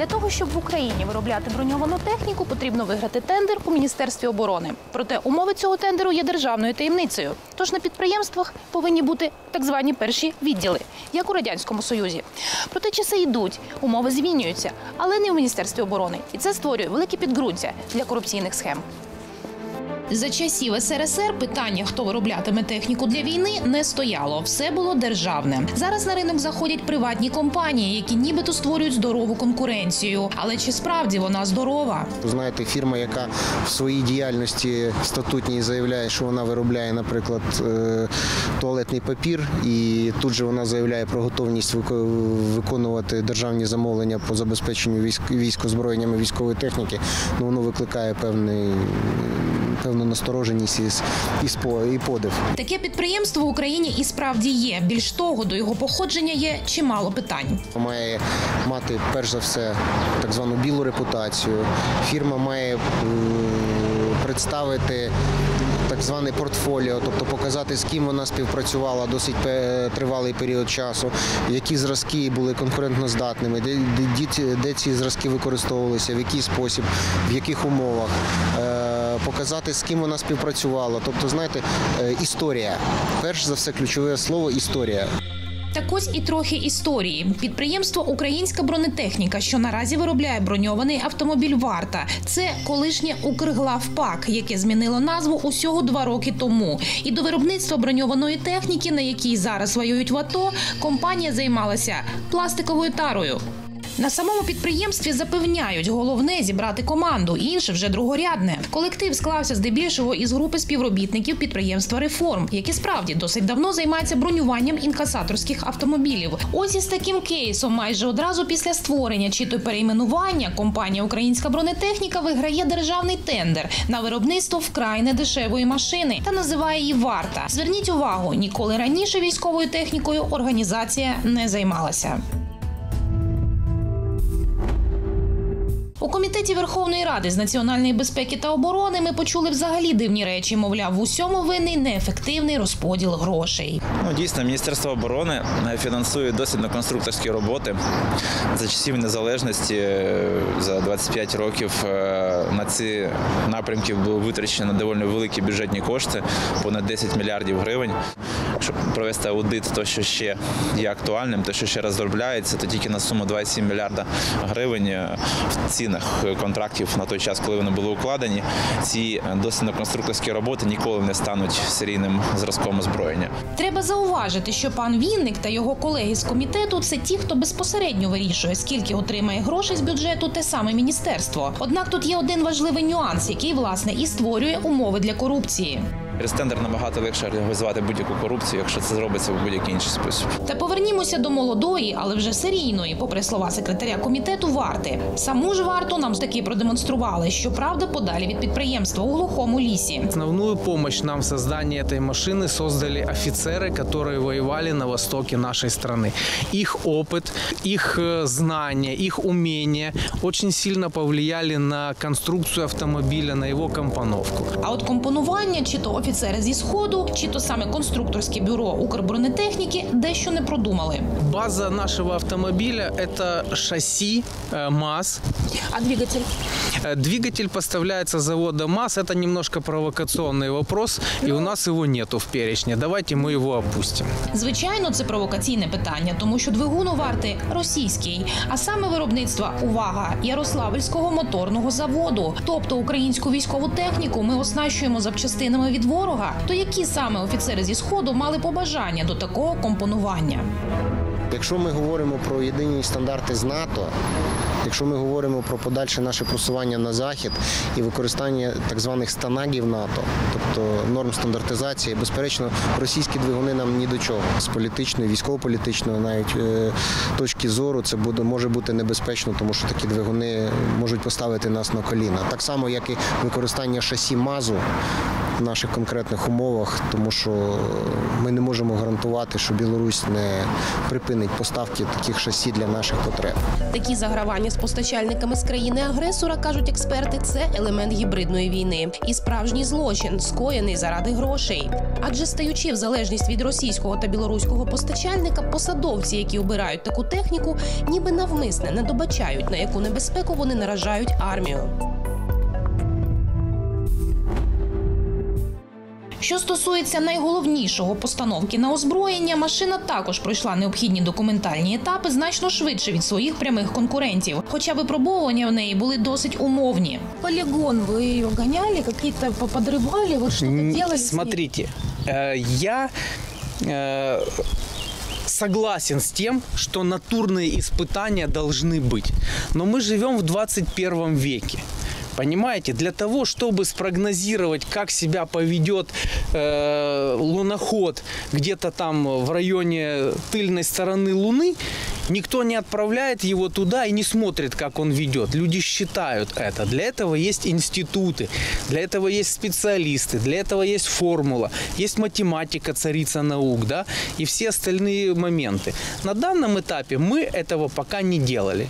Для того, щоб в Україні виробляти броньовану техніку, потрібно виграти тендер у Міністерстві оборони. Проте умови цього тендеру є державною таємницею. Тож на підприємствах повинні бути так звані перші відділи, як у радянському союзі. Проте часи йдуть, умови змінюються, але не у міністерстві оборони, і це створює велике підґрунтя для корупційних схем. За часів СРСР питання, хто вироблятиме техніку для війни, не стояло. Все було державне. Зараз на ринок заходять приватні компанії, які нібито створюють здорову конкуренцію. Але чи справді вона здорова? Знаєте, фірма, яка в своїй діяльності статутній заявляє, що вона виробляє, наприклад, е, туалетний папір, і тут же вона заявляє про готовність виконувати державні замовлення по забезпеченню військ, військ озброєннями військової техніки, ну воно викликає певний, певну настороженість і, і, подив. Таке підприємство в Україні і справді є. Більш того, до його походження є чимало питань. Має мати перш за все так звану білу репутацію. Фірма має представити так зване портфоліо, тобто показати, з ким вона співпрацювала досить тривалий період часу, які зразки були конкурентноздатними, де, де, де ці зразки використовувалися, в який спосіб, в яких умовах. Показати, з ким вона співпрацювала. Тобто, знаєте, е, історія. Перш за все, ключове слово історія. Так ось і трохи історії. Підприємство Українська бронетехніка, що наразі виробляє броньований автомобіль Варта. Це колишнє Укрглавпак, яке змінило назву усього два роки тому. І до виробництва броньованої техніки, на якій зараз воюють в АТО, компанія займалася пластиковою тарою. На самому підприємстві запевняють, головне зібрати команду, інше вже другорядне. Колектив склався здебільшого із групи співробітників підприємства Реформ, які справді досить давно займаються бронюванням інкасаторських автомобілів. Ось із таким кейсом, майже одразу після створення чи то перейменування, компанія Українська бронетехніка виграє державний тендер на виробництво вкрай недешевої машини та називає її варта. Зверніть увагу, ніколи раніше військовою технікою організація не займалася. У комітеті Верховної Ради з національної безпеки та оборони ми почули взагалі дивні речі. Мовляв, в усьому винний неефективний розподіл грошей. Ну, дійсно, Міністерство оборони е, фінансує дослідно-конструкторські роботи. За часів незалежності е, за 25 років е, на ці напрямки було витрачено доволі великі бюджетні кошти, понад 10 мільярдів гривень. Щоб провести аудит, то що ще є актуальним, то що ще розробляється, то тільки на суму 2,7 мільярда гривень е, в цінах контрактів на той час, коли вони були укладені. Ці дослідно-конструкторські роботи ніколи не стануть серійним зразком озброєння. Треба зауважити, що пан Вінник та його колеги з комітету це ті, хто безпосередньо вирішує, скільки отримає грошей з бюджету те саме міністерство. Однак тут є один важливий нюанс, який власне і створює умови для корупції. Через тендер набагато легше організувати будь-яку корупцію, якщо це зробиться в будь-який інший спосіб. Та повернімося до молодої, але вже серійної, попри слова секретаря комітету варти. Саму ж варту нам таки продемонстрували, що правда подалі від підприємства у глухому лісі. Основную помощь нам в создании этой машины создали офицеры, которые воевали на востоке нашей страны. Их опыт, их э, знания, их умения очень сильно повлияли на конструкцию автомобиля, на его компоновку. А от компонування, чи то офіцери зі сходу, чи то саме конструкторське бюро Укрбронетехніки дещо не продумали. База нашего автомобиля – это шасси э, МАЗ. А двигатель? Э, Двигатель поставляется с завода МАЗ. Это немножко провокационный вопрос, и у нас его нету в перечне. Давайте мы его опустим. Звичайно, це провокаційне питання, тому що двигун у варти російський, а саме виробництва увага Ярославельського моторного заводу. Тобто українську військову техніку ми оснащуємо запчастинами від ворога. то які саме офіцери зі сходу мали побажання до такого компонування? Якщо ми говоримо про єдині стандарти з НАТО, якщо ми говоримо про подальше наше просування на захід і використання так званих станагів НАТО, тобто норм стандартизації, безперечно, російські двигуни нам ні до чого з політичної, військово-політичної навіть е, точки зору, це буде може бути небезпечно, тому що такі двигуни можуть поставити нас на коліна. Так само, як і використання шасі МАЗу в наших конкретних умовах, тому що ми не можемо гарантувати, що Білорусь не припинить поставки таких шасі для наших потреб. Такі загравання з постачальниками з країни-агресора, кажуть експерти, це елемент гібридної війни і справжній злочин, скоєний заради грошей. Адже стаючи в залежність від російського та білоруського постачальника, посадовці, які обирають таку техніку, ніби навмисне не добачають, на яку небезпеку вони наражають армію. Що стосується найголовнішого постановки на озброєння, машина також пройшла необхідні документальні етапи значно швидше від своїх прямих конкурентів. Хоча випробовування в неї були досить умовні. Полігон, ви її ганяли, якісь подривали, вот що М, делали? Смотрите, э, я э, согласен с тем, что натурные испытания должны быть. Но мы живем в 21 веке. Понимаете, для того, чтобы спрогнозировать, как себя поведет э, луноход где-то там в районе тыльной стороны Луны, никто не отправляет его туда и не смотрит, как он ведет. Люди считают это. Для этого есть институты, для этого есть специалисты, для этого есть формула, есть математика, царица наук, да, и все остальные моменты. На данном этапе мы этого пока не делали.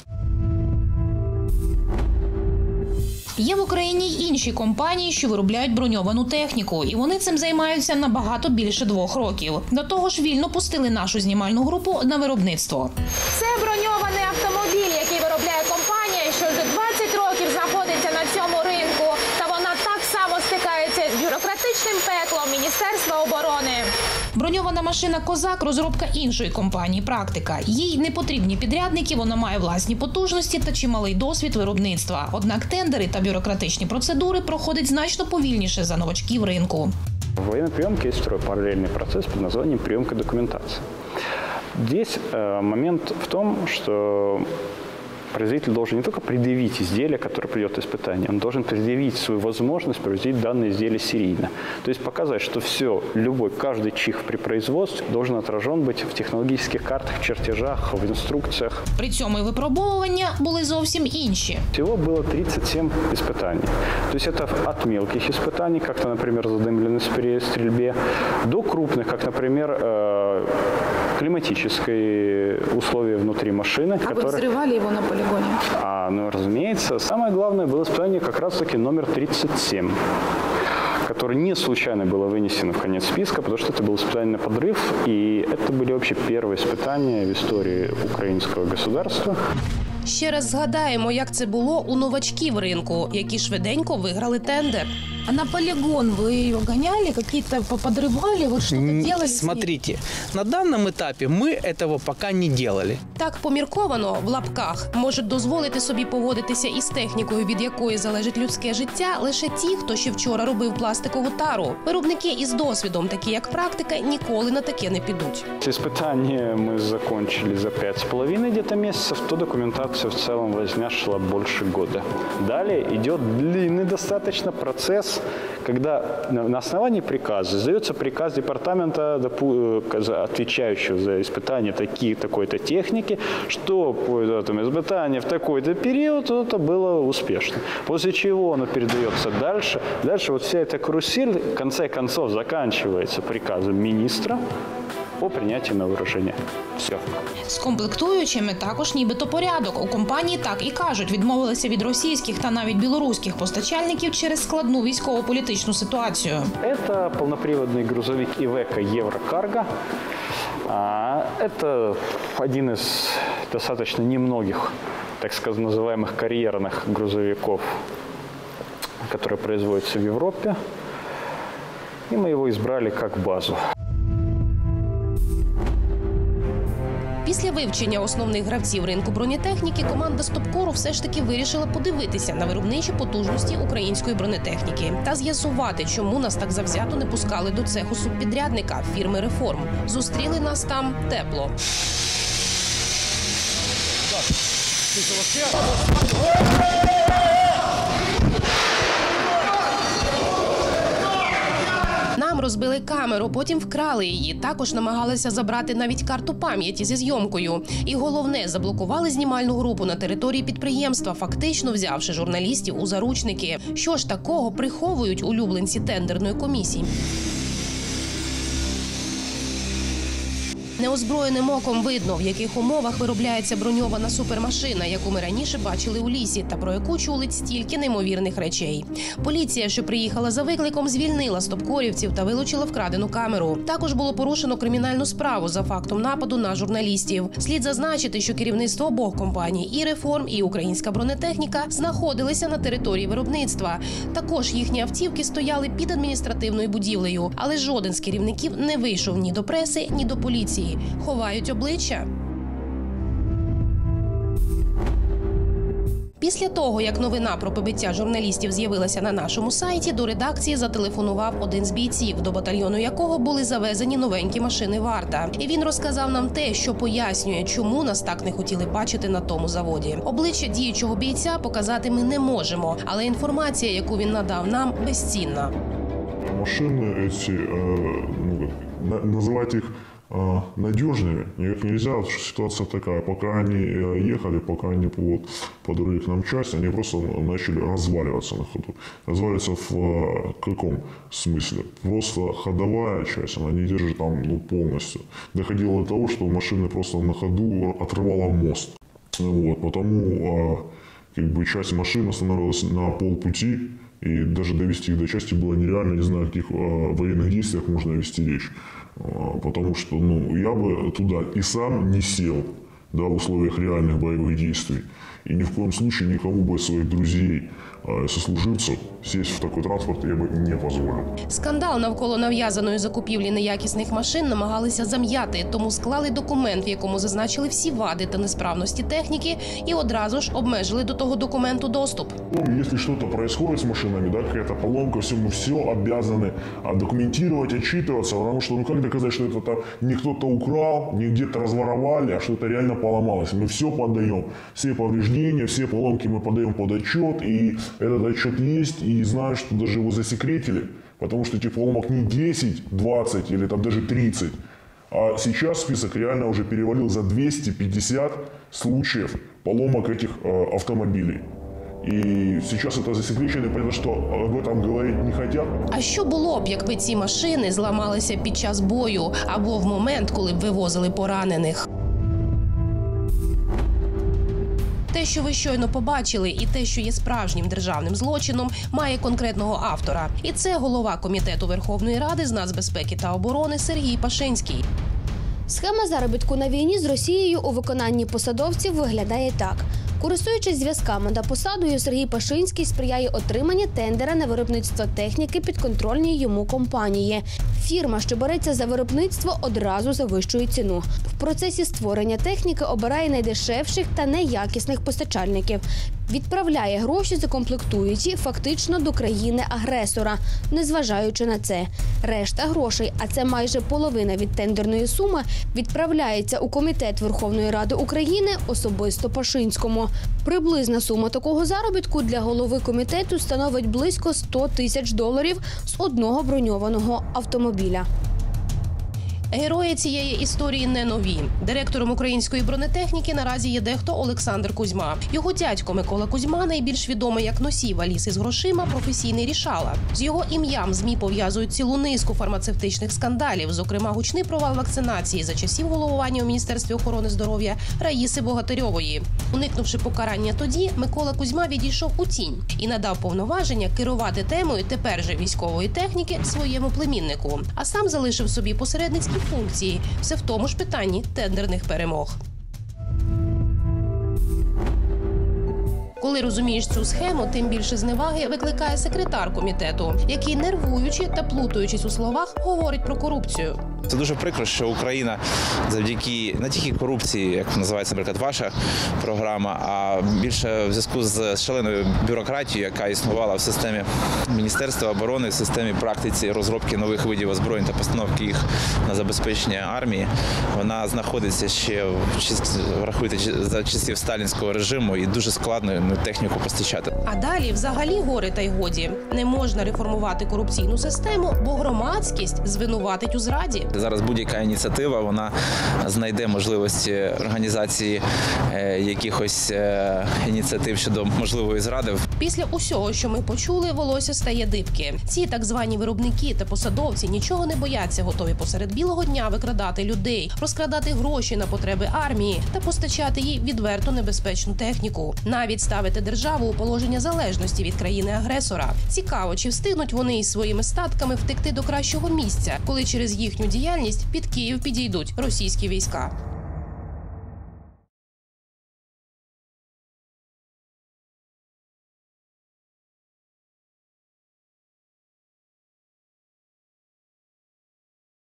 Є в Україні й інші компанії, що виробляють броньовану техніку, і вони цим займаються набагато більше двох років. До того ж, вільно пустили нашу знімальну групу на виробництво. Це броньований автомобіль, який виробляє компанія, що вже 20 років знаходиться на цьому ринку. Та вона так само стикається з бюрократичним пеклом Міністерства оборони. Броньована машина Козак розробка іншої компанії. Практика їй не потрібні підрядники. Вона має власні потужності та чималий досвід виробництва. Однак тендери та бюрократичні процедури проходять значно повільніше за новачків ринку. В военной приемке есть второй параллельный процесс под названием приемка документации. Здесь э, момент в том, что производитель должен не только предъявить изделие, которое придет в испытание, он должен предъявить свою возможность производить данное изделие серийно. То есть показать, что все, любой, каждый чих при производстве должен отражен быть в технологических картах, чертежах, в инструкциях. При цьому і випробовування були зовсім інші. Всего было 37 испытаний. То есть это от мелких испытаний, как, то, например, задымленной спре- стрельбе, до крупных, как, например, э, климатические условия внутри машины. А вы которые- взрывали его на полигоне? А, ну, разумеется, самое главное было испытание как раз-таки номер 37 которое не случайно было вынесено в конец списка, потому что это было испытание на подрыв, и это были вообще первые испытания в истории украинского государства. Ще раз згадаємо, як це було у новачків ринку, які швиденько виграли тендер. А на полігон ви її ганяли, якісь подривали, вот що М, Смотрите, на данном этапе мы этого пока не делали. Так помірковано в лапках можуть дозволити собі поводитися із технікою, від якої залежить людське життя, лише ті, хто ще вчора робив пластикову тару. Виробники із досвідом, такі як практика, ніколи на таке не підуть. Испытание мы закончили за пять с половиной где-то месяцев, то документация в целом возня шла больше года. Далее идет длинный достаточно процесс, когда на основании приказа издается приказ департамента, э, за- отвечающего за испытание таки, такой-то техники, что по этому испытанию в такой-то период это было успешно. После чего оно передается дальше. Дальше вот вся эта карусель в конце концов заканчивается приказом министра, о принятии на вооружение. Все. З комплектуючими також нібито порядок. У компанії так і кажуть, відмовилися від російських та навіть білоруських постачальників через складну військово-політичну ситуацію. Это полноприводный грузовик Ивека Еврокарго. А, Это один из достаточно немногих, так сказать, называемых карьерных грузовиков, которые производятся в Европе. И мы его избрали как базу. Після вивчення основних гравців ринку бронетехніки команда Стопкору все ж таки вирішила подивитися на виробничі потужності української бронетехніки та з'ясувати, чому нас так завзято не пускали до цеху субпідрядника фірми Реформ. Зустріли нас там тепло. Розбили камеру, потім вкрали її. Також намагалися забрати навіть карту пам'яті зі зйомкою. І головне, заблокували знімальну групу на території підприємства, фактично взявши журналістів у заручники. Що ж такого приховують улюбленці тендерної комісії? Неозброєним оком видно, в яких умовах виробляється броньована супермашина, яку ми раніше бачили у лісі, та про яку чули стільки неймовірних речей. Поліція, що приїхала за викликом, звільнила стопкорівців та вилучила вкрадену камеру. Також було порушено кримінальну справу за фактом нападу на журналістів. Слід зазначити, що керівництво обох компаній і реформ, і українська бронетехніка знаходилися на території виробництва. Також їхні автівки стояли під адміністративною будівлею, але жоден з керівників не вийшов ні до преси, ні до поліції Ховають обличчя. Після того, як новина про побиття журналістів з'явилася на нашому сайті, до редакції зателефонував один з бійців, до батальйону якого були завезені новенькі машини варта. І він розказав нам те, що пояснює, чому нас так не хотіли бачити на тому заводі. Обличчя діючого бійця показати ми не можемо, але інформація, яку він надав нам, безцінна. машины эти, э, ну, на- называть их э, Надежными никак нельзя, потому что ситуация такая. Пока они э, ехали, пока они вот, подрули к нам часть, они просто начали разваливаться на ходу. Разваливаться в э, каком смысле? Просто ходовая часть, она не держит там ну, полностью. Доходило до того, что машина просто на ходу отрывала мост. Вот, потому а, как бы часть машин останавливалась на полпути, и даже довести их до части было нереально, не знаю, о каких а, военных действиях можно вести речь. А, потому что ну, я бы туда и сам не сел да, в условиях реальных боевых действий. И ни в коем случае никому бы из своих друзей, а, сослуживцев сесть в такой транспорт я бы не позволил. Скандал навколо нав'язаної закупівлі неякісних машин намагалися зам'яти, тому склали документ, в якому зазначили всі вади та несправності техніки, і одразу ж обмежили до того документу доступ. Ну, Если что-то происходит с машинами, да, какая-то поломка, все, мы все обязаны а, документировать, отчитываться, потому что ну как доказать, что это там не кто-то украл, не где-то разворовали, а что это реально поломалось. Мы все подаем, все повреждения, все поломки мы подаем под отчет, и этот отчет есть, и знаю, что даже его засекретили, потому что этих поломок не 10, 20 или там даже 30, а сейчас список реально уже перевалил за 250 случаев поломок этих э, автомобилей. И сейчас это засекречено, и понятно, что об этом говорить не хотят. А що було б, якби ці машини зламалися під час бою або в момент, коли б вивозили поранених? Те, що ви щойно побачили, і те, що є справжнім державним злочином, має конкретного автора. І це голова комітету Верховної Ради з нацбезпеки та оборони Сергій Пашинський. Схема заробітку на війні з Росією у виконанні посадовців виглядає так. Користуючись зв'язками та посадою, Сергій Пашинський сприяє отриманні тендера на виробництво техніки підконтрольній йому компанії. Фірма, що береться за виробництво, одразу завищує ціну. В процесі створення техніки обирає найдешевших та неякісних постачальників. Відправляє гроші за комплектуючі фактично до країни-агресора, незважаючи на це. Решта грошей, а це майже половина від тендерної суми, відправляється у комітет Верховної Ради України особисто Пашинському. Приблизна сума такого заробітку для голови комітету становить близько 100 тисяч доларів з одного броньованого автомобіля. Герої цієї історії не нові. Директором української бронетехніки наразі є дехто Олександр Кузьма. Його дядько Микола Кузьма найбільш відомий як носій валіз із грошима, професійний рішала. З його ім'ям змі пов'язують цілу низку фармацевтичних скандалів, зокрема гучний провал вакцинації за часів головування у міністерстві охорони здоров'я Раїси Богатирьової. Уникнувши покарання тоді, Микола Кузьма відійшов у тінь і надав повноваження керувати темою тепер же військової техніки своєму племіннику, а сам залишив собі посередницькі функції, все в тому ж питанні тендерних перемог. Коли розумієш цю схему, тим більше зневаги викликає секретар комітету, який нервуючи та плутаючись у словах, говорить про корупцію. Це дуже прикро, що Україна завдяки не тільки корупції, як називається, наприклад, ваша програма, а більше в зв'язку з шаленою бюрократією, яка існувала в системі Міністерства оборони, в системі практиці розробки нових видів озброєнь та постановки їх на забезпечення армії. Вона знаходиться ще в врахуйте за часів сталінського режиму і дуже складно техніку постачати. А далі взагалі гори та й годі. Не можна реформувати корупційну систему, бо громадськість звинуватить у зраді. Зараз будь-яка ініціатива вона знайде можливості організації е, якихось е, ініціатив щодо можливої зради. Після усього, що ми почули, волосся стає дибки. Ці так звані виробники та посадовці нічого не бояться, готові посеред білого дня викрадати людей, розкрадати гроші на потреби армії та постачати їй відверто небезпечну техніку, навіть ставити державу у положення залежності від країни-агресора. Цікаво, чи встигнуть вони із своїми статками втекти до кращого місця, коли через їхню діяльність під Київ підійдуть російські війська.